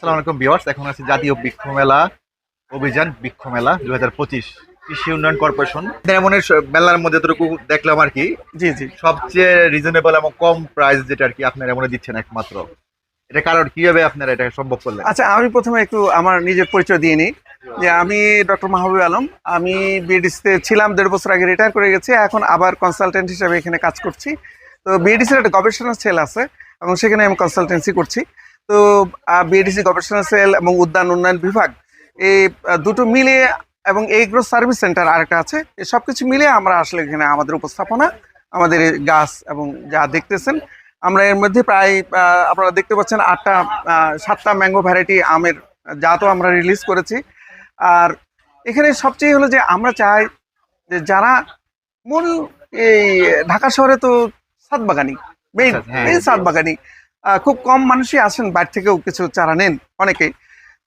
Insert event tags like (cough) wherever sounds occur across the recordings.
আসসালামু আলাইকুম ভিউয়ার্স এখন আছে জাতীয় বৃক্ষ মেলা অভিযান বৃক্ষ মেলা দুই হাজার পঁচিশ কৃষি উন্নয়ন কর্পোরেশন। এমন মেলার মধ্যে যতটুকু দেখলাম আর কি। জি জি। সবচেয়ে রিজনেবল এবং কম প্রাইস যেটা আর কি আপনারা এমন দিচ্ছেন একমাত্র। এটা কারণ কীভাবে আপনারা এটা সম্ভব করলেন আচ্ছা আমি প্রথমে একটু আমার নিজের পরিচয় দিয়ে নিই। যে আমি ডক্টর মাহবুব আলম। আমি বিএডিসিতে ছিলাম দেড় বছর আগে রিটায়ার করে গেছি। এখন আবার কনসালটেন্ট হিসেবে এখানে কাজ করছি। তো বিএডিসির একটা গবেষণা সেল আছে এবং সেখানে আমি কনসালটেন্সি করছি। তো বিএডিসি গবেষণা সেল এবং উদ্যান উন্নয়ন বিভাগ এই দুটো মিলে এবং এগ্রো সার্ভিস সেন্টার আরেকটা আছে সব কিছু মিলিয়ে আমরা আসলে এখানে আমাদের উপস্থাপনা আমাদের গাছ এবং যা দেখতেছেন আমরা এর মধ্যে প্রায় আপনারা দেখতে পাচ্ছেন আটটা সাতটা ম্যাঙ্গো ভ্যারাইটি আমের জাতও আমরা রিলিজ করেছি। আর এখানে সবচেয়ে হলো যে আমরা চাই যে যারা মূল এই ঢাকা শহরে তো সাত বাগানি মেইন আচ্ছা, হ্যাঁ, সাত বাগানি খুব কম মানুষই আসেন বাইরে থেকেও কিছু চারা নেন অনেকেই।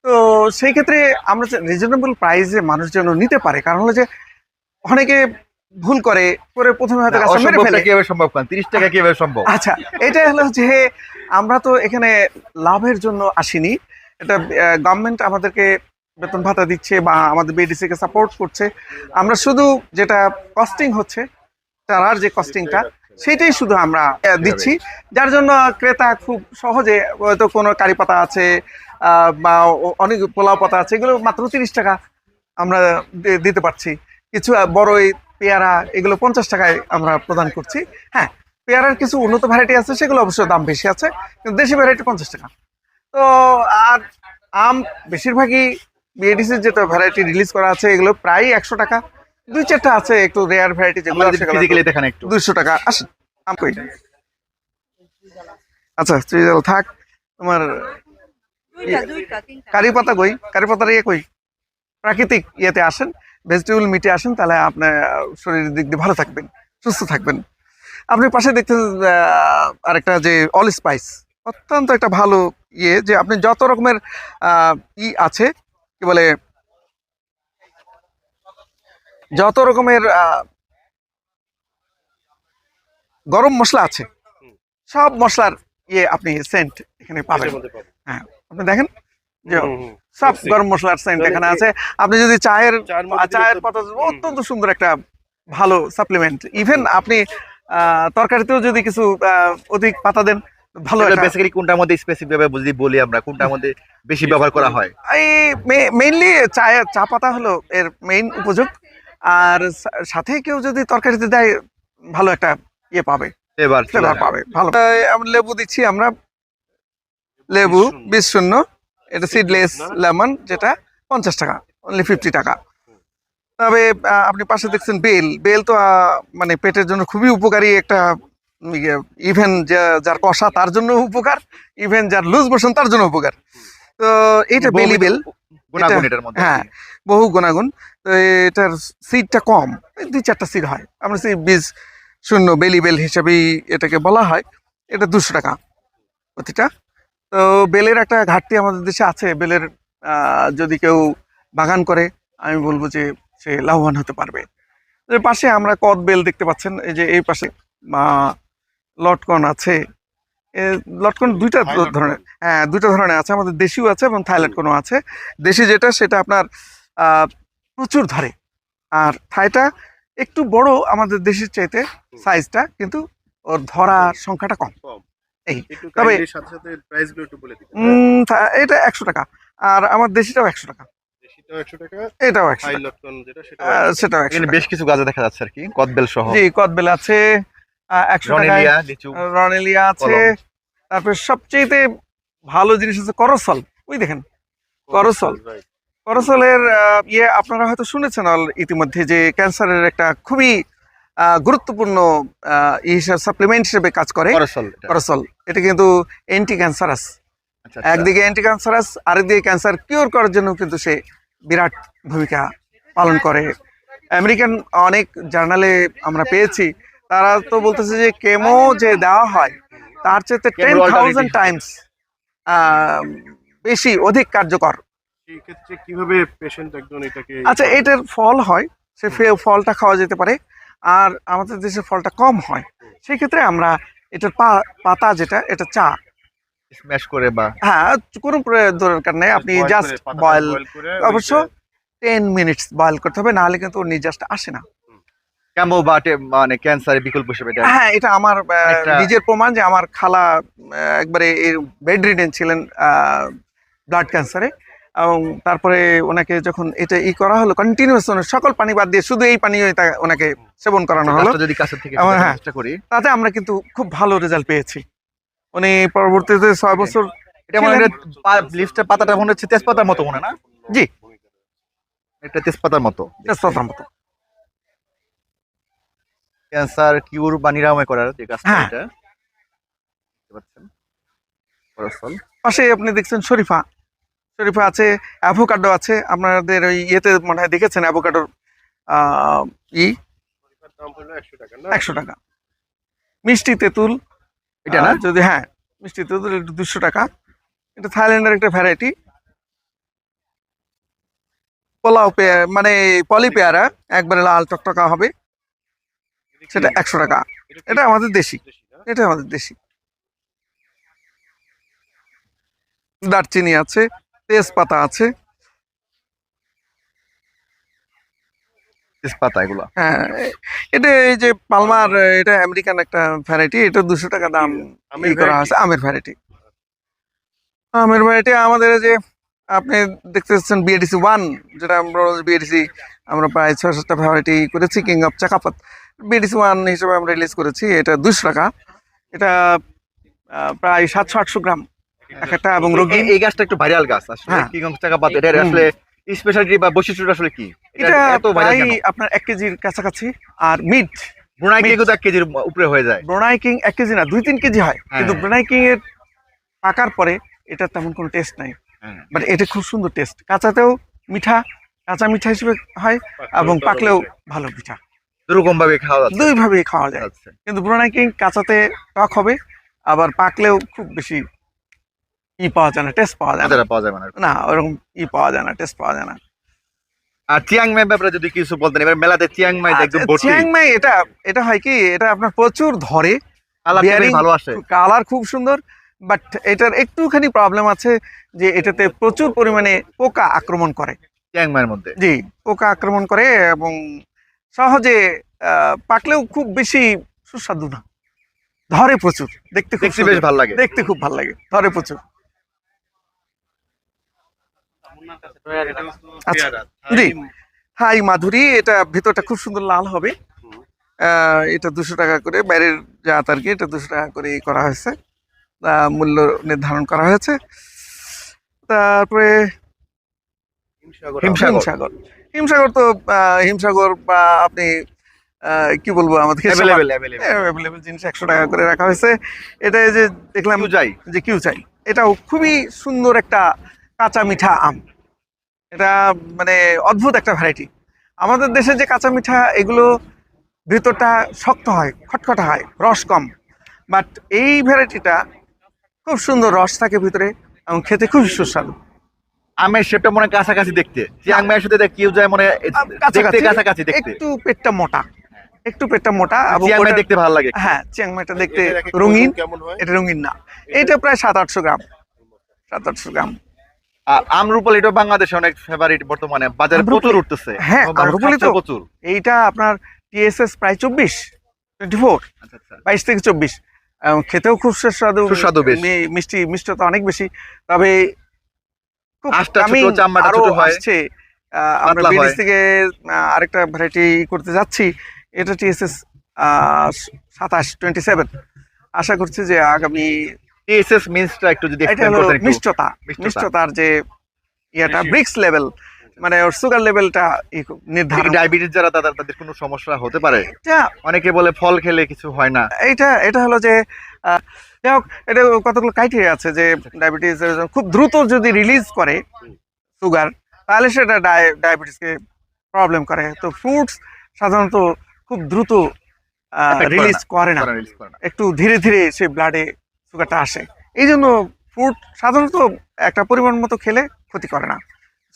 তো সেই ক্ষেত্রে আমরা রিজনেবল প্রাইসে মানুষ যেন নিতে পারে কারণ হলো যে অনেকে ভুল করে করে প্রথমে হয়তো গাছটা মেরে ফেলে। কীভাবে সম্ভব তিরিশ টাকা কীভাবে সম্ভব? আচ্ছা এটা হলো যে আমরা তো এখানে লাভের জন্য আসিনি। এটা গভর্নমেন্ট আমাদেরকে বেতন ভাতা দিচ্ছে বা আমাদের বিডিসি কে সাপোর্ট করছে। আমরা শুধু যেটা কস্টিং হচ্ছে চারার যে কস্টিংটা সেটাই শুধু আমরা দিচ্ছি। যার জন্য ক্রেতা খুব সহজে হয়তো কোনো কারি পাতা আছে বা অনেক পোলাও পাতা আছে এগুলো মাত্র তিরিশ টাকা আমরা দিতে পারছি। কিছু বড়ই পেয়ারা এগুলো পঞ্চাশ টাকায় আমরা প্রদান করছি। হ্যাঁ পেয়ারার কিছু উন্নত ভ্যারাইটি আছে সেগুলো অবশ্য দাম বেশি আছে কিন্তু দেশি ভ্যারাইটি পঞ্চাশ টাকা। তো আর আম বেশিরভাগই বিএডিসির যেটা ভ্যারাইটি রিলিজ করা আছে এগুলো প্রায় একশো টাকা। দুই চারটা আছে একটু রেয়ার ভ্যারাইটি যেগুলো ফিজিক্যালি দেখান একটু। দুইশো টাকা। আসেন আম কই আচ্ছা চল থাক। তোমার দুইটা দুইটা কারি পাতা কই? কারি পাতার ইয়ে কই? প্রাকৃতিক ইয়েতে আসেন ভেজিটেবল মিটে আসেন তাহলে আপনার শরীরের দিক দিয়ে ভালো থাকবেন সুস্থ থাকবেন। আপনি পাশে দেখতেন আরেকটা যে অল স্পাইস অত্যন্ত একটা ভালো ইয়ে যে আপনি যত রকমের ই আছে কি বলে যত রকমের গরম মশলা আছে সব মশলার ইয়ে আপনি সেন্ট এখানে পাবেন। হ্যাঁ আপনি দেখেন সব গরম মশলার সেন্ট এখানে আছে। আপনি যদি চায়ের চায়ের পাতা অত্যন্ত সুন্দর একটা ভালো সাপ্লিমেন্ট ইভেন আপনি আহ, তরকারিতেও যদি কিছু অধিক পাতা দেন ভালো বেসিক্যালি কোনটার মধ্যে স্পেসিফিক ভাবে যদি বলি আমরা কোনটার মধ্যে বেশি ব্যবহার করা হয়? এই মেইনলি চায় চা পাতা হলো এর মেইন উপযোগ। আর সাথে কেউ যদি তরকারিতে দেয় ভালো একটা ইয়ে পাবে। এবার ফ্লেভার পাবে ভালো। লেবু দিচ্ছি আমরা। লেবু বিশ শূন্য। এটা সিডলেস লেমন যেটা পঞ্চাশ টাকা অনলি ফিফটি টাকা। তবে আপনি পাশে দেখছেন বেল। বেল তো মানে পেটের জন্য খুবই উপকারী একটা ইভেন যার কষা তার জন্য উপকার ইভেন যার লুজ মোশন তার জন্য উপকার। তো এইটা বেলি বেল। গুণাগুণ এটার মধ্যে হ্যাঁ। বহু গুণাগুণ। তো এটার সিডটা কম দুই চারটা সিড হয়। আমরা সেই বীজ শূন্য বেলি বেল হিসেবেই এটাকে বলা হয়। এটা দুশো টাকা প্রতিটা। তো বেলের একটা ঘাটতি আমাদের দেশে আছে। বেলের আহ, যদি কেউ বাগান করে আমি বলব যে সে লাভবান হতে পারবে। পাশে আমরা কদ বেল দেখতে পাচ্ছেন। এই যে এই পাশে বা লটকন আছে। লটকন দুইটা ধরনের হ্যাঁ দুইটা ধরনের আছে আমাদের দেশিও আছে এবং থাইল্যান্ড কোনো আছে। দেশি যেটা সেটা আপনার প্রচুর ধরে। আর থাইটা একটু বড় আমাদের দেশের চাইতে সাইজটা কিন্তু ওর ধরার সংখ্যাটা কম। এই তবে- এটা একশো টাকা। আর আমার দেশিটাও একশো টাকা। দেশিটাও 100 টাকা এটাও একশো সেটাও বেশ কিছু গাছে দেখা যাচ্ছে আর কি কদবেল সহ। জি কদবেল আছে। একশো টাকায় রনেলিয়া আছে কলম। তারপরে সবচেয়ে ভালো জিনিস আছে করসল ওই দেখেন করসল। করসলের ইয়ে আপনারা হয়তো শুনেছেন ইতিমধ্যে যে ক্যান্সারের একটা খুবই গুরুত্বপূর্ণ সাপ্লিমেন্ট হিসেবে কাজ করে করসল এটা। কিন্তু অ্যান্টি ক্যান্সারাস আচ্ছা, আচ্ছা। একদিকে অ্যান্টি ক্যান্সারাস আরেকদিকে ক্যান্সার কিওর করার জন্য কিন্তু সে বিরাট ভূমিকা পালন করে আমেরিকান অনেক জার্নালে আমরা পেয়েছি তারা তো বলতেছে যে কেমো যে দেওয়া হয় তার চেয়ে টেন থাউজেন্ড টাইমস বেশি অধিক কার্যকর। কীভাবে পেশেন্ট একজন এটাকে আচ্ছা এটার ফল হয় সে ফে- ফলটা খাওয়া যেতে পারে আর আমাদের দেশে ফলটা কম হয়। সেই ক্ষেত্রে আমরা এটার পা- পাতা যেটা এটা চা। স্ম্যাশ করে বা হ্যাঁ কোনো দরকার নেই আপনি জাস্ট বয়েল অবশ্য টেন মিনিটস বয়েল করতে হবে নাহলে কিন্তু ওর নির্যাসটা আসে না। ক্যামো বাটে মানে ক্যান্সারের বিকল্প হিসেবে হ্যাঁ। এটা আমার নিজের প্রমাণ যে আমার খালা একবারে বেড রিডেন ছিলেন ব্লাড ক্যান্সারে এবং তারপরে ওনাকে যখন এটা ই করা হলো কন্টিনিউয়াস সকল পানি বাদ দিয়ে শুধু এই পানি ওনাকে সেবন করানো হলো। যদি কাছে থেকে হ্যাঁ। চেষ্টা করি। তাতে আমরা কিন্তু খুব ভালো রেজাল্ট পেয়েছি। উনি পরবর্তীতে ছয় বছর এটা মনে লিস্টের পাতাটা মনে হচ্ছে তেজপাতার মতো মনে হয় না? জি। এটা তেজপাতার মতো। তেজপাতার মতো। ক্যান্সার কিউর বা নিরাময় করার যে কাজটা হ্যাঁ। এটা। দেখতে পাচ্ছেন? পরস্থল। পাশে আপনি দেখছেন শরীফা। শরীফা আছে অ্যাভোকাডো আছে। আপনাদের ওই ইয়েতে মনে হয় দেখেছেন অ্যাভোকাডোর ই? একশো টাকা মিষ্টি তেঁতুল। এটা না? যদি হ্যাঁ মিষ্টি তেঁতুল একটু দুশো টাকা। এটা থাইল্যান্ডের একটা ভ্যারাইটি পোলাও পেয়ারা মানে পলি পেয়ারা একবারে লাল টকটকা হবে। সেটা একশো টাকা। এটা আমাদের দেশি। এটা আমাদের দেশি। দারচিনি আছে তেজপাতা আছে। তেজপাতা এগুলো? হ্যাঁ এটা এই যে পালমার এটা আমেরিকান একটা ভ্যারাইটি এটা দুশো টাকা দাম আমের করা আছে আমের ভ্যারাইটি আমের ভ্যারাইটি আমাদের যে আপনি দেখতে পাচ্ছেন বিএডিসি ওয়ান যেটা আমরা বিএডিসি আমরা প্রায় ছয় সাতটা ভ্যারাইটি করেছি কিং অফ চাকাপাত বিএডিসি ওয়ান হিসেবে আমরা রিলিজ করেছি এটা দুশো টাকা এটা প্রায় সাতশো আটশো গ্রাম এক একটা এবং রোগী এই- গাছটা একটু ভাইরাল গাছ আসলে হ্যাঁ। কি টাকা এটা আসলে স্পেশালিটি বা বৈশিষ্ট্যটা আসলে কি এটা প্রায় আপনার এক কেজির কাছাকাছি আর মিট ব্রুনাই Mix. কিন্তু এক কেজির উপরে হয়ে যায় ব্রোনাই কিং এক কেজি না দুই তিন কেজি হয় হ্যাঁ। কিন্তু ব্রোনাই কিং এর পাকার পরে এটা তেমন কোনো টেস্ট নাই হ্যাঁ। বাট এটা খুব সুন্দর টেস্ট কাঁচাতেও মিঠা কাঁচা মিঠা হিসেবে হয় এবং পাকলেও। ভালো মিঠা দুরকম ভাবে খাওয়া যাচ্ছে। দুই ভাবে খাওয়া যায়। আচ্ছা। কিন্তু ব্রোনাই কিং কাঁচাতে টক হবে আবার পাকলেও খুব বেশি ই পাওয়া যায় না টেস্ট পাওয়া যায় না। পাওয়া যাবে না। না ওরকম ই পাওয়া যায় না টেস্ট পাওয়া যায় না। আর চিয়াং মাই ব্যাপারে যদি কিছু বলতেন এবার মেলাতে চিয়াং মাই একদম ভর্তি। চিয়াংমাই এটা এটা হয় কি এটা আপনার প্রচুর ধরে। ভালো আসে। কালার খুব সুন্দর বাট এটার একটুখানি প্রবলেম আছে যে এটাতে প্রচুর পরিমাণে পোকা আক্রমণ করে। চিয়াং মাইয়ের মধ্যে। জি পোকা আক্রমণ করে এবং সহজে পাকলেও খুব বেশি সুস্বাদু না। ধরে প্রচুর। দেখতে খুব দেখতে বেশ ভালো লাগে। দেখতে খুব ভালো লাগে। ধরে প্রচুর। আচ্ছা। জি। হাই মাধুরী এটা ভিতরটা খুব সুন্দর লাল হবে। এটা দুশো টাকা করে বাইরের জাত আর কি এটা দুশো টাকা করে করা হয়েছে। মূল্য নির্ধারণ করা হয়েছে। তারপরে হিমসাগর হিমসাগর। তো হিমসাগর বা আপনি কি বলব আমাদের অ্যাভেলেবেল জিনিস একশো টাকা করে রাখা হয়েছে। এটা যে দেখলাম যাই যে কিউ চাই এটাও খুবই সুন্দর একটা কাঁচা মিঠা আম। এটা মানে অদ্ভুত একটা ভ্যারাইটি আমাদের দেশে যে কাঁচা মিঠা এগুলো ভিতরটা শক্ত হয় খটখটা হয় রস কম। বাট এই ভ্যারাইটিটা খুব সুন্দর রস থাকে ভিতরে এবং খেতে খুবই সুস্বাদু। আমের শেপটা মনে হয় কাছাকাছি দেখতে। চিয়াং মাইয়ের সাথে দেখ- কেউ যায় মনে হয় দেখতে কাছাকাছি দেখতে। একটু পেটটা মোটা। একটু পেটটা মোটা এবং চিয়াং মাই ওটা- দেখতে ভালো লাগে হ্যাঁ চিয়াংমাইটা দেখতে রঙিন। হয়? এটা রঙিন না। এটা প্রায় সাত আটশো গ্রাম। সাত আটশো গ্রাম। আর আমরুপাল এটা বাংলাদেশে অনেক ফেভারিট বর্তমানে। বাজারে প্রচুর উঠতেছে। হ্যাঁ, আম্রপালি তো- প্রচুর। এইটা আপনার টিএসএস প্রায় চব্বিশ টোয়েন্টি ফোর আচ্ছা আচ্ছা। বাইশ থেকে চব্বিশ। এবং খেতেও খুব সুস্বাদু সুস্বাদু মিষ্টি মিষ্টতা অনেক বেশি। তবে আমি আরও আসছে আমরা পাতলা থেকে আরেকটা ভ্যারাইটি করতে যাচ্ছি। এটা টিএসএস সাতাশ টোয়েন্টি সেভেন আশা করছি যে আগামী টিএসএস মিন্সটা একটু যদি মিষ্টতা। মিষ্টতার যে ইয়েটা ব্রিক্স লেভেল মানে ওর সুগার লেভেলটা নির্ধারণ। ডায়াবেটিস যারা তাদের তাদের কোনো সমস্যা হতে পারে? অনেকে বলে ফল খেলে কিছু হয় না। এটা এটা হলো যে যাই হোক এটা কতগুলো ক্রাইটেরিয়া আছে যে ডায়াবেটিস খুব দ্রুত যদি রিলিজ করে সুগার তাহলে সেটা ডায়াবেটিসকে প্রবলেম করে। তো ফ্রুটস সাধারণত খুব দ্রুত রিলিজ করে না। করে করে না। একটু ধীরে ধীরে সেই ব্লাডে সুগারটা আসে। এই জন্য ফ্রুট সাধারণত একটা পরিমাণ মতো খেলে ক্ষতি করে না।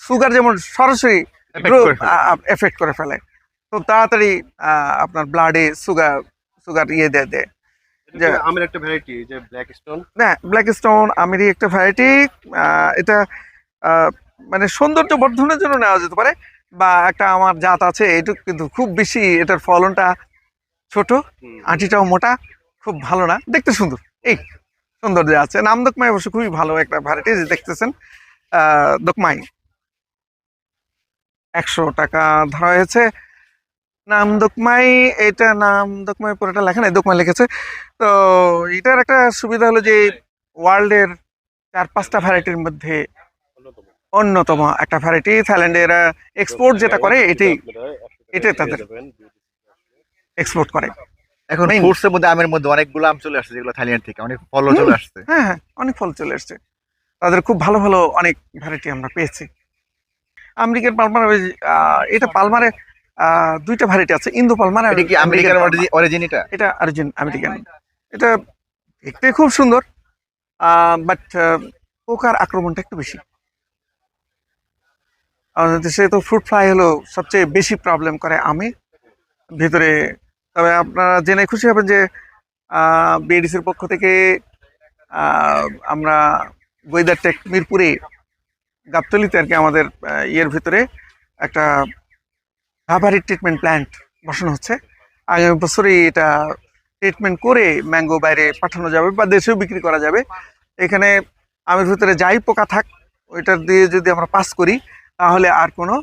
সুগার যেমন সরাসরি। এফেক্ট করে ফেলে। তো তাড়াতাড়ি আপনার ব্লাডে সুগার সুগার ইয়ে দেয় দেয় এটা যে- কি আমের একটা ভ্যারাইটি যে ব্ল্যাক স্টোন না ব্ল্যাক স্টোন আমেরই একটা ভ্যারাইটি এটা মানে সৌন্দর্য বর্ধনের জন্য নেওয়া যেতে পারে। বা একটা আমার জাত আছে এটুকু কিন্তু খুব বেশি এটার ফলনটা ছোট আঁটিটাও মোটা খুব ভালো না। দেখতে সুন্দর। এই সৌন্দর্য আছে। নাম দোকমাই অবশ্য খুবই ভালো একটা ভ্যারাইটি যে দেখতেছেন আহ, দোকমাই। একশো টাকা ধরা হয়েছে। নাম দোকমাই এটা নাম দোকমাই পুরোটা লেখা নাই দোকমাই লিখেছে। তো এটার একটা সুবিধা হলো যে ওয়ার্ল্ডের চার পাঁচটা ভ্যারাইটির মধ্যে অন্যতম। অন্যতম একটা ভ্যারাইটি থাইল্যান্ডে এরা এক্সপোর্ট যেটা করে এটাই এটাই তাদের এক্সপোর্ট করে। এখন Main. ফ্রুটস এর মধ্যে আমের মধ্যে অনেকগুলো আম চলে আসছে যেগুলো থাইল্যান্ড থেকে। অনেক ফলও চলে আসছে। হ্যাঁ হ্যাঁ অনেক ফল চলে এসছে তাদের খুব ভালো ভালো অনেক ভ্যারাইটি আমরা পেয়েছি। আমেরিকান পালমার এটা পালমারে দুইটা ভ্যারাইটি আছে ইন্দো পালমার আর এটা কি আমেরিকান। অরিজিন এটা? এটা আর্জেন্ট আমেরিকান এটা দেখতে খুব সুন্দর বাট পোকার আক্রমণটা একটু বেশি। আমাদের দেশে তো ফ্রুট ফ্লাই হলো সবচেয়ে বেশি প্রবলেম করে আমি ভিতরে তবে আপনারা জেনে খুশি হবেন যে বিএডিসির পক্ষ থেকে আমরা গোয়েদার টেক মিরপুরে গাবতলিতে আর কি আমাদের ইয়ের ভিতরে একটা ভাবারি ট্রিটমেন্ট প্ল্যান্ট বসানো হচ্ছে। আগামী বছরই এটা ট্রিটমেন্ট করে ম্যাঙ্গো বাইরে পাঠানো যাবে বা দেশেও বিক্রি করা যাবে। এখানে আমের ভিতরে যাই পোকা থাক ওইটার দিয়ে যদি আমরা পাস করি, তাহলে আর কোনো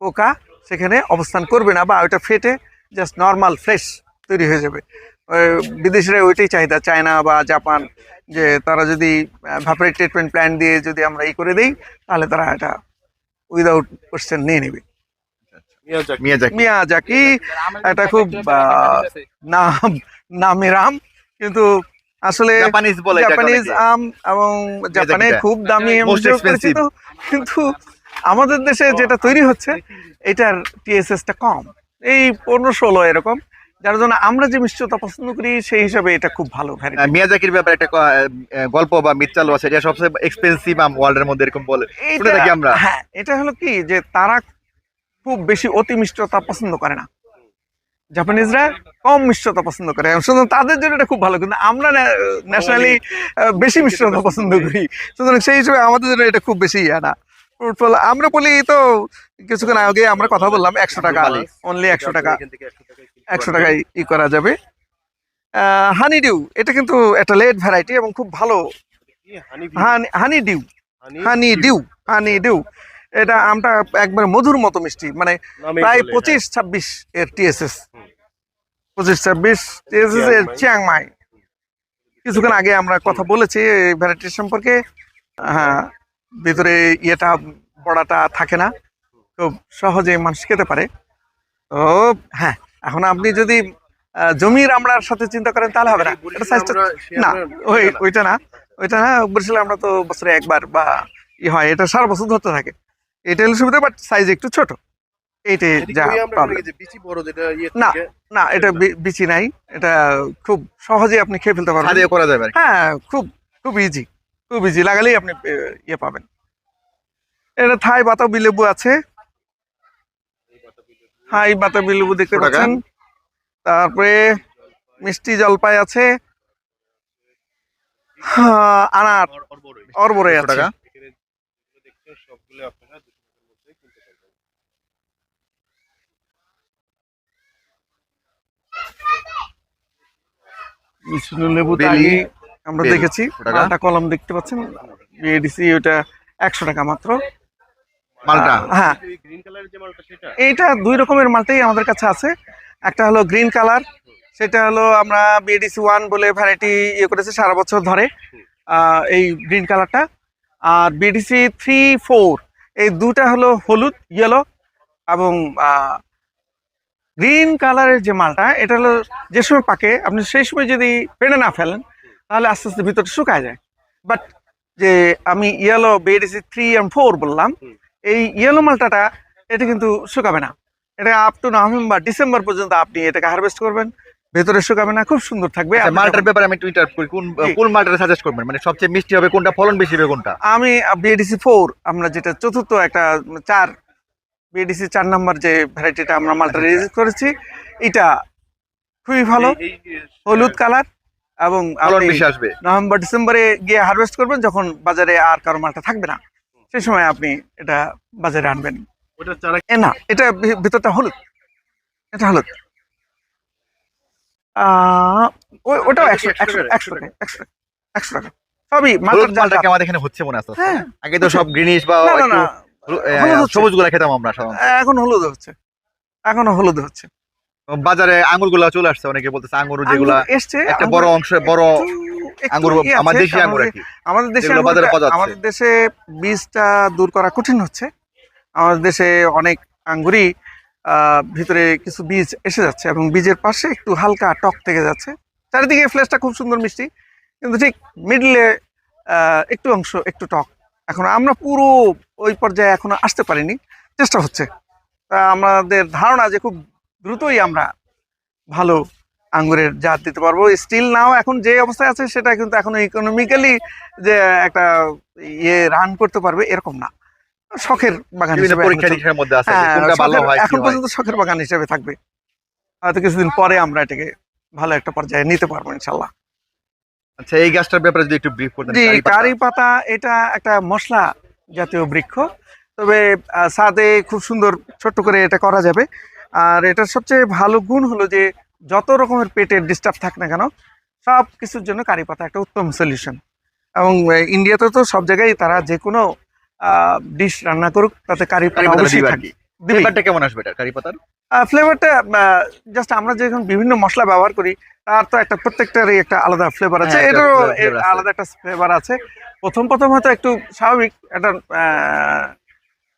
পোকা সেখানে অবস্থান করবে না বা ওইটা ফেটে জাস্ট নর্মাল ফ্রেশ তৈরি হয়ে যাবে। বিদেশিরা ওইটাই চাহিদা, চায়না বা জাপান যে তারা যদি ভাপারি ট্রিটমেন্ট প্ল্যান দিয়ে যদি আমরা ই করে দিই তাহলে তারা এটা উইদাউট কোশ্চেন নিয়ে নেবে। মিয়াজাকি এটা খুব আহ, নাম নামের আম কিন্তু আসলে জাপানিজ বলে জাপানিজ আম এবং জাপানে খুব দামি কিন্তু আমাদের দেশে যেটা তৈরি হচ্ছে এটার টিএসএসটা কম। এই পনেরো ষোলো এরকম। যার জন্য আমরা যে মিষ্টতা পছন্দ করি সেই হিসাবে এটা খুব ভালো মিয়াজাকির ব্যাপারে একটা গল্প বা মিথ্যালো আছে এটা সবচেয়ে এক্সপেন্সিভ আম ওয়ার্ল্ডের মধ্যে এরকম বলে। শুনে থাকি আমরা। হ্যাঁ এটা হলো কি যে তারা খুব বেশি অতি মিষ্টতা পছন্দ করে না। জাপানিজরা কম মিষ্টতা পছন্দ করে। সুতরাং তাদের জন্য এটা খুব ভালো কিন্তু আমরা ন্যাশনালি বেশি মিষ্টতা পছন্দ করি। সুতরাং সেই হিসেবে আমাদের জন্য এটা খুব বেশি ইয়া না। আমরা বলি তো কিছুক্ষণ আগে আমরা কথা বললাম একশো টাকা অনলি একশো টাকা। একশো টাকায় ই করা যাবে। হানি ডিউ এটা কিন্তু একটা লেট ভ্যারাইটি এবং খুব ভালো। Honey dew honey dew honey dew এটা আমটা একবার মধুর মতো মিষ্টি মানে প্রায় পঁচিশ ছাব্বিশ এর টিএসএস পঁচিশ ছাব্বিশ টিএসএস এর চিয়াংমাই কিছুক্ষণ আগে আমরা কথা বলেছি এই ভ্যারাইটির সম্পর্কে। হ্যাঁ ভিতরে ইয়েটা বড়াটা থাকে না। খুব সহজে মানুষ খেতে পারে। তো হ্যাঁ এখন আপনি যদি জমির আমড়ার সাথে চিন্তা করেন তাহলে হবে না। এটা সাইজটা না ওই ওইটা না ওইটা না বরিশালে আমরা তো বছরে একবার বা ই হয় এটা সারা বছর ধরতে থাকে। এটা হলো সুবিধা বাট সাইজ একটু ছোট। এইটাই যা প্রবলেম না। না এটা বিচি নাই। এটা খুব সহজে আপনি খেয়ে ফেলতে পারবেন। হ্যাঁ খুব খুব ইজি খুব ইজি লাগালেই আপনি ইয়ে পাবেন। এটা থাই বাতাবি লেবু আছে। থাই বাতাবি লেবু দেখতে পাচ্ছেন। তারপরে মিষ্টি জলপাই আছে। আনার অরবরে। আছে টাকা সবগুলো আপনারা দুশো টাকার মধ্যে কিনতে পারবেন মিষ্টি লেবু আমরা দেখেছি? মালটা কলম দেখতে পাচ্ছেন? বিএডিসি ওটা একশো টাকা মাত্র। মালটা? হ্যাঁ। গ্রিন কালারের যে মালটা সেটা এইটা দুই রকমের মালটাই আমাদের কাছে আছে। একটা হলো গ্রিন কালার সেটা হলো আমরা বিএডিসি ওয়ান বলে ভ্যারাইটি ইয়ে করেছি সারা বছর ধরে এই গ্রিন কালারটা। আর বিডিসি থ্রি ফোর এই দুটা হলো হলুদ ইয়েলো এবং গ্রিন কালারের যে মালটা এটা হলো যে সময় পাকে আপনি সেই সময় যদি পেড়ে না ফেলেন তাহলে আস্তে আস্তে ভিতরটা শুকায় যায়। বাট যে আমি yellow BDC three and four বললাম এই ইয়েলো মালটাটা এটা কিন্তু শুকাবে না। এটা আপ টু নভেম্বর ডিসেম্বর পর্যন্ত আপনি এটাকে হারভেস্ট করবেন। ভেতরে শুকাবে না খুব সুন্দর থাকবে। আচ্ছা, মালটার ব্যাপারে আমি টুইটার করি। কোন কোন মালটা সাজেস্ট করবেন? মানে সবচেয়ে মিষ্টি হবে কোনটা ফলন বেশি হবে কোনটা? আমি বিএডিসি ফোর আমরা যেটা চতুর্থ একটা চার বিএডিসি চার নাম্বার যে ভ্যারাইটিটা আমরা মালটা রেজিস্ট করেছি এটা খুবই ভালো। হলুদ কালার এবং ফলন বেশি আসবে। নভেম্বর ডিসেম্বরে গিয়ে হারভেস্ট করবেন যখন বাজারে আর কারও মালটা থাকবে না। সেই সময় আপনি এটা বাজারে আনবেন। না এটা ভিতরটা হলুদ। এটা হলুদ। ওটাও একশো একশো একশো টাকা একশো টাকা একশো টাকা সবই মালটা আমাদের এখানে হচ্ছে মনে হ্যাঁ আগে তো সব গ্রিনিশ বা। সবুজগুলা খেতাম আমরা এখন হলুদ হচ্ছে। এখনও হলুদ হচ্ছে। বাজারে আঙ্গুরগুলা চলে আসছে অনেকে বলতেছে আঙ্গুর যেগুলা এসছে একটা বড় অংশ বড় একটু- একটু আঙ্গুর দেশি আঙ্গুর আর কি। আমাদের দেশে বাজারে পাওয়া যাচ্ছে। আমাদের দেশে বীজটা দূর করা কঠিন হচ্ছে। আমাদের দেশে অনেক আঙ্গুরই ভিতরে কিছু বীজ এসে যাচ্ছে এবং বীজের পাশে একটু হালকা টক থেকে যাচ্ছে। চারিদিকে ফ্লেশটা খুব সুন্দর মিষ্টি কিন্তু ঠিক মিডলে একটু অংশ একটু টক। এখন আমরা পুরো ওই পর্যায়ে এখনও আসতে পারিনি। চেষ্টা হচ্ছে। তা আমাদের ধারণা যে খুব দ্রুতই আমরা ভালো আঙ্গুরের জাত দিতে পারব। স্টিল নাও এখন যে অবস্থায় আছে সেটা কিন্তু এখন ইকোনমিক্যালি যে একটা ইয়ে রান করতে পারবে এরকম না। শখের বাগান এখন হ্যাঁ। পর্যন্ত শখের বাগান হিসেবে থাকবে। হয়তো কিছুদিন পরে আমরা এটাকে ভালো একটা পর্যায়ে নিতে পারব ইনশাল্লাহ আচ্ছা এই গাছটার ব্যাপারে যদি একটু ব্রিফ করতেন জি কারি পাতা। এটা একটা মশলা জাতীয় বৃক্ষ। তবে ছাদে খুব সুন্দর ছোট্ট করে এটা করা যাবে। আর এটার সবচেয়ে ভালো গুণ হলো যে যত রকমের পেটের ডিস্টার্ব থাক না কেন সব কিছুর জন্য কারি পাতা একটা উত্তম সলিউশন এবং ইন্ডিয়াতে তো সব জায়গায় তারা যে কোনো ডিশ রান্না করুক তাতে কারি পাতা অবশ্যই থাকে। ফ্লেভারটা কেমন আসবে এটা কারি পাতার ফ্লেভারটা জাস্ট আমরা যখন বিভিন্ন মশলা ব্যবহার করি তার তো একটা প্রত্যেকটারই একটা আলাদা ফ্লেভার আছে। হ্যাঁ, এটারও আলাদা একটা ফ্লেভার আছে। প্রথম প্রথম হয়তো একটু স্বাভাবিক একটা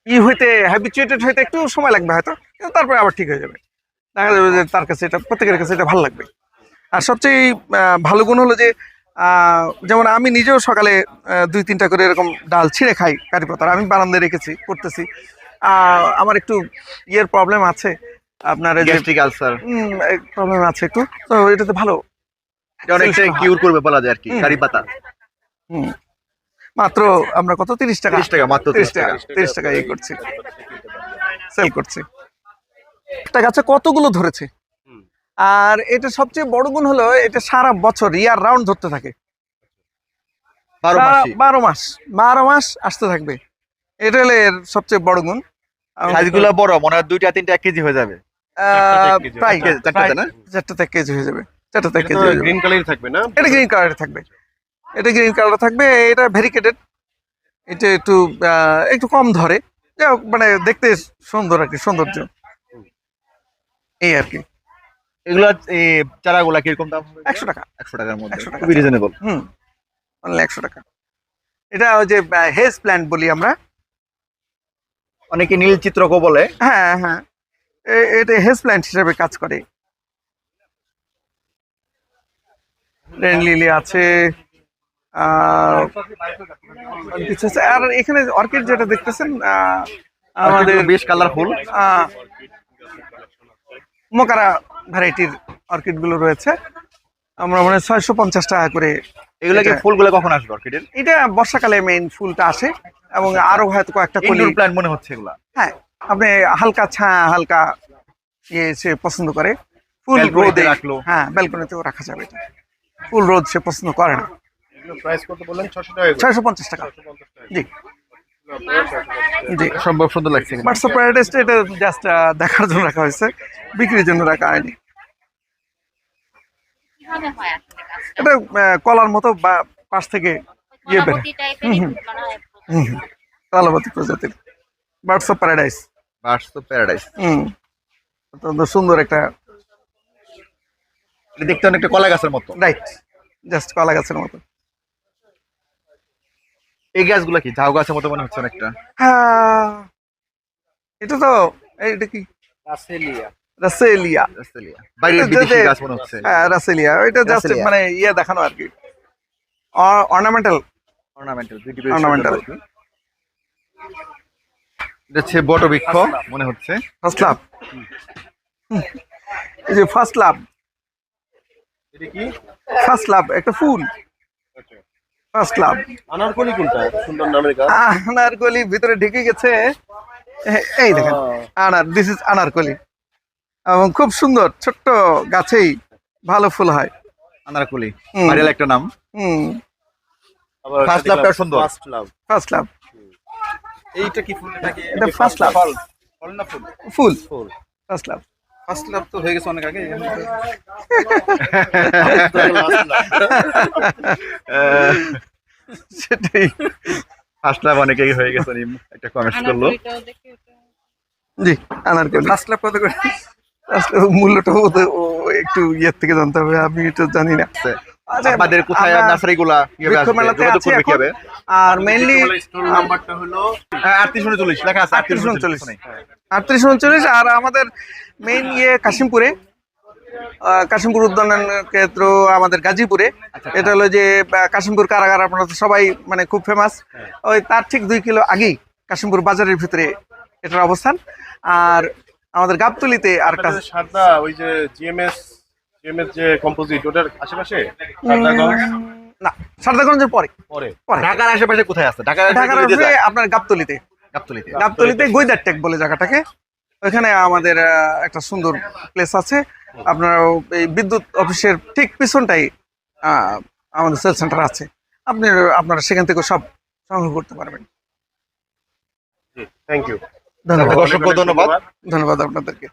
ই হইতে হ্যাবিচুয়েটেড হইতে একটু সময় লাগবে হয়তো কিন্তু তারপরে আবার ঠিক হয়ে যাবে। দেখা যাবে যে তার কাছে এটা প্রত্যেকের কাছে এটা ভালো লাগবে। আর সবচেয়ে ভালো গুণ হলো যে যেমন আমি নিজেও সকালে দুই তিনটা করে এরকম ডাল ছিঁড়ে খাই কারি পাতার। আমি বারান্দায় রেখেছি করতেছি। আমার একটু ইয়ের প্রবলেম আছে আপনার গ্যাস্ট্রিক আলসার প্রবলেম আছে একটু। তো এটাতে ভালো অনেকটা কিউর করবে বলা যায় আর কি। কারি পাতা। হুম। মাত্র আমরা কত? তিরিশ টাকা। 30 টাকা মাত্র তিরিশ টাকা। তিরিশ টাকা ইয়ে করছি। সেল করছি। একটা গাছে কতগুলো ধরেছে? আর এটা সবচেয়ে বড় গুণ হলো এটা সারা বছর ইয়ার রাউন্ড ধরতে থাকে। বারো মাস। বারো মাস আসতে থাকবে। এটা হলো এর সবচেয়ে বড় গুণ। সাইজগুলো বড় মনে হয় দুইটা তিনটা এক কেজি হয়ে যাবে। প্রায় চারটাতে কেজি হয়ে যাবে। চারটাতে এক কেজি হয়ে যাবে। গ্রিন কালারই থাকবে না? এটা গ্রিন কালারে থাকবে। এটা গ্রিন কালার থাকবে এটা ভেরিকেটেড এটা একটু একটু কম ধরে। যাই হোক, মানে দেখতে সুন্দর আর কি সৌন্দর্য। এই আর কি। এগুলা চারাগুলা কীরকম দাম একশো টাকা। একশো টাকার মধ্যে। 100 টাকা। খুবই রিজনেবল হুম। অনলি একশো টাকা। এটা ওই যে হেজ প্ল্যান্ট বলি আমরা। অনেকে নীল চিত্রকও বলে। হ্যাঁ হ্যাঁ। এটা হেজ প্ল্যান্ট হিসেবে কাজ করে। রেন লিলি আছে। আর এখানে অর্কিড যেটা দেখতেছেন আমাদের বেশ কালারফুল মোকারা ভ্যারাইটির অর্কিডগুলো রয়েছে। আমরা মানে ছয়শো পঞ্চাশ টাকা করে এগুলা কি এটা- ফুলগুলো কখন আসবে অর্কিডের? এটা বর্ষাকালে মেইন ফুলটা আসে এবং আরও হয়তো কয়েকটা ইনডোর প্ল্যান্ট মনে হচ্ছে এগুলা। হ্যাঁ আপনি হালকা ছায়া হালকা ইয়ে সে পছন্দ করে। ফুল রোদে রাখল। হ্যাঁ ব্যালকনিতেও রাখা যাবে এটা। ফুল রোদ সে পছন্দ করে না। প্রাইস কত বললেন? ছশো টাকা পঞ্চাশ টাকা। 650 টাকা। জি। এগুলো আপনারা 650 টাকা। জি সম্ভব সুন্দর লাগছে হোয়াটসঅ্যাপ প্যারাডাইসটা এটা জাস্ট দেখার জন্য রাখা হয়েছে। বিক্রির জন্য রাখা হয়নি। হয়? এটা কলার মতো বা পাশ থেকে ইয়ে বের। কালাবতী প্রজাতির। বার্ডস অফ প্যারাডাইস বার্ডস তো প্যারাডাইস হুম। অত্যন্ত সুন্দর একটা দেখতে অনেকটা কলা গাছের মতো। রাইট জাস্ট কলা গাছের মতো। এই গাছগুলো কি? ঝাউ গাছের মতো মনে হচ্ছে অনেকটা। হ্যাঁ। এটা তো এটা কি? রাসেলিয়া। বিদেশি গাছ মনে হচ্ছে। হ্যাঁ রাসেলিয়া। এটা জাস্ট মানে ইয়ে দেখানো আর কি। Ornamental ornamental Ornamental। এটা হচ্ছে বট বৃক্ষ মনে হচ্ছে। ফার্স্ট লাভ এই যে ফার্স্ট লাভ এটা কি? ফার্স্ট লাভ একটা ফুল। আচ্ছা। ফার্স্ট লাভ আনারকলি কোনটা? সুন্দর নামের গাছ। আনারকলি ভিতরে ঢুকে গেছে। এই দেখেন আনার দিস ইজ আনারকলি। এবং খুব সুন্দর ছোট্ট গাছেই ভালো ফুল হয়। আনারকুলি। হুম। ভাইরাল একটা নাম। হুম। First love-টা সুন্দর। ফার্স্ট লাভ ফার্স্ট লাভ এইটা কি ফুল? এটা ফার্স্ট লাভ ফল? ফল। না ফুল? ফুল। ফুল। ফার্স্ট লাভ ফার্স্ট লাভ তো হয়ে গেছে অনেক আগে (laughs) সেটাই। ফার্স্ট লাভ অনেকেই হয়ে গেছে একটা কমেন্টস করল। দেখি ওটা। ফার্স্ট লাভ কত করে? মূল্যটা একটু ইয়ের থেকে জানতে হবে আমি এটা জানি না। আচ্ছা, আমাদের কোথায় কীভাবে আর মেইনলি নাম্বারটা হলো হ্যাঁ আটত্রিশ উনচল্লিশ লেখা আছে আটত্রিশ 38 উনচল্লিশ। আটত্রিশ উনচল্লিশ আর আমাদের মেইন ইয়ে কাশিমপুরে আহ, কাশিমপুর উদ্যান ক্ষেত্র আমাদের গাজীপুরে। এটা হলো যে কাশিমপুর কারাগার আপনারা সবাই মানে খুব ফেমাস ওই তার ঠিক দুই কিলো আগেই কাশিমপুর বাজারের ভিতরে এটার অবস্থান। আর আমাদের গাবতলিতে আর সারদা ওই যে জিএমএস জিএমএস যে কম্পোজিট ওটার আশেপাশে? না সারদাগঞ্জের পরে। পরে। পরে। ঢাকার আশেপাশে কোথায় আছে? ঢাকার ঢাকার আপনার গাবতলিতে। গাবতলিতে। গাবতলিতে গৈদার টেক বলে জায়গাটাকে। ওখানে আমাদের আহ, একটা সুন্দর প্লেস আছে। আপনার এই বিদ্যুৎ অফিসের ঠিক পিছনটাই আহ, আমাদের সেল সেন্টার আছে। আপনি আপনারা সেখান থেকে সব সংগ্রহ করতে পারবেন। থ্যাংক ইউ ধন্যবাদ। অসংখ্য ধন্যবাদ। ধন্যবাদ আপনাদেরকে।